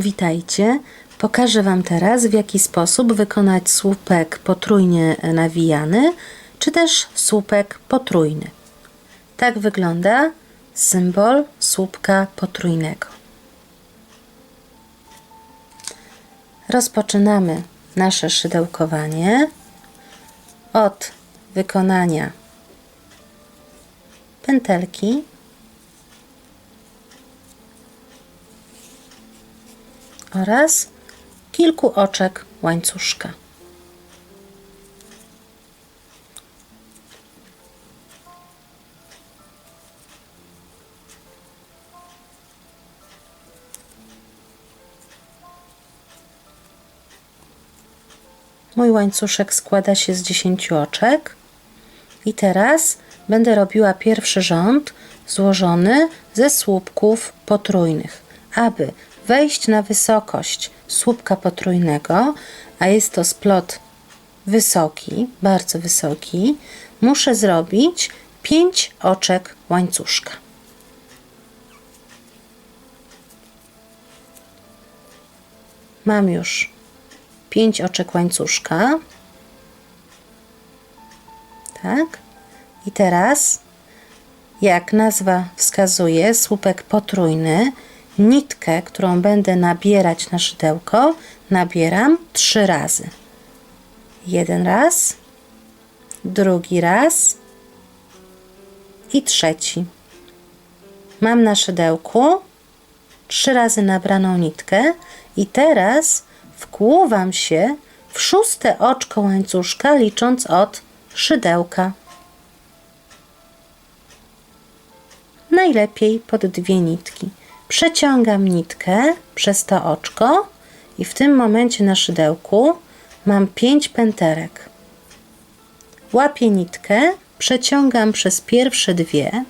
Witajcie. Pokażę Wam teraz, w jaki sposób wykonać słupek potrójnie nawijany, czy też słupek potrójny. Tak wygląda symbol słupka potrójnego. Rozpoczynamy nasze szydełkowanie od wykonania pętelki oraz kilku oczek łańcuszka. Mój łańcuszek składa się z 10 oczek. I teraz będę robiła pierwszy rząd złożony ze słupków potrójnych. Aby wejść na wysokość słupka potrójnego, a jest to splot wysoki, bardzo wysoki, muszę zrobić 5 oczek łańcuszka. Mam już 5 oczek łańcuszka. Tak. I teraz, jak nazwa wskazuje, słupek potrójny, nitkę, którą będę nabierać na szydełko, nabieram trzy razy. Jeden raz, drugi raz i trzeci. Mam na szydełku trzy razy nabraną nitkę i teraz wkłuwam się w szóste oczko łańcuszka, licząc od szydełka. Najlepiej pod dwie nitki. Przeciągam nitkę przez to oczko i w tym momencie na szydełku mam pięć pęterek. Łapię nitkę, przeciągam przez pierwsze dwie.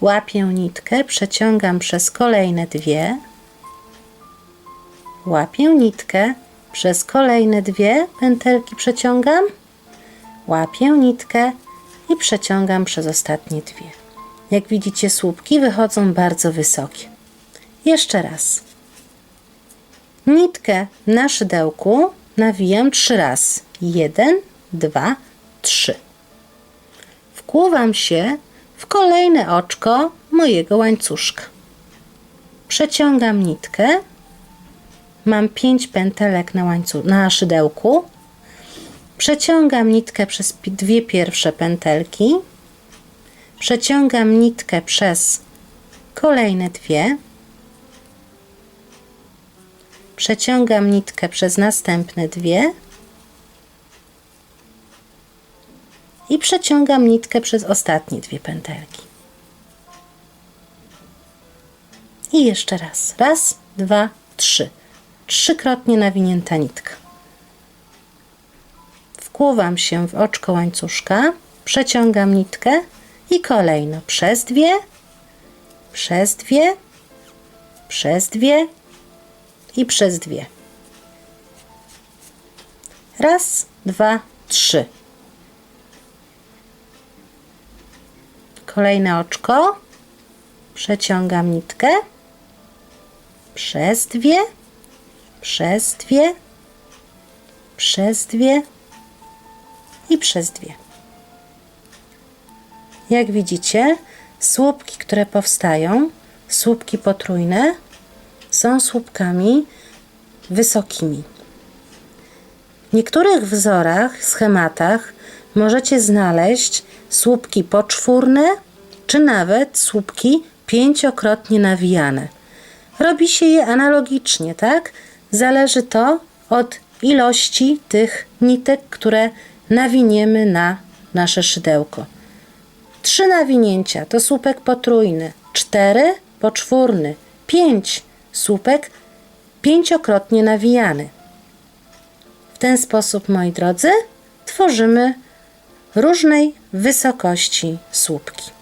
Łapię nitkę, przeciągam przez kolejne dwie. Łapię nitkę, przez kolejne dwie pętelki przeciągam. Łapię nitkę i przeciągam przez ostatnie dwie. Jak widzicie, słupki wychodzą bardzo wysokie. Jeszcze raz. Nitkę na szydełku nawijam trzy razy. Jeden, dwa, trzy. Wkłuwam się w kolejne oczko mojego łańcuszka. Przeciągam nitkę. Mam pięć pętelek na, łańcu- na szydełku. Przeciągam nitkę przez dwie pierwsze pętelki przeciągam nitkę przez kolejne dwie, przeciągam nitkę przez następne dwie i przeciągam nitkę przez ostatnie dwie pętelki. I jeszcze raz. Raz, dwa, trzy. Trzykrotnie nawinięta nitka. Wkłuwam się w oczko łańcuszka, przeciągam nitkę i kolejno przez dwie, przez dwie, przez dwie i przez dwie. Raz, dwa, trzy. Kolejne oczko. Przeciągam nitkę. Przez dwie, przez dwie, przez dwie i przez dwie. Jak widzicie, słupki, które powstają, słupki potrójne, są słupkami wysokimi. W niektórych wzorach, schematach możecie znaleźć słupki poczwórne, czy nawet słupki pięciokrotnie nawijane. Robi się je analogicznie, tak? Zależy to od ilości tych nitek, które nawiniemy na nasze szydełko. Trzy nawinięcia to słupek potrójny, cztery poczwórny, pięć słupek pięciokrotnie nawijany. W ten sposób, moi drodzy, tworzymy różnej wysokości słupki.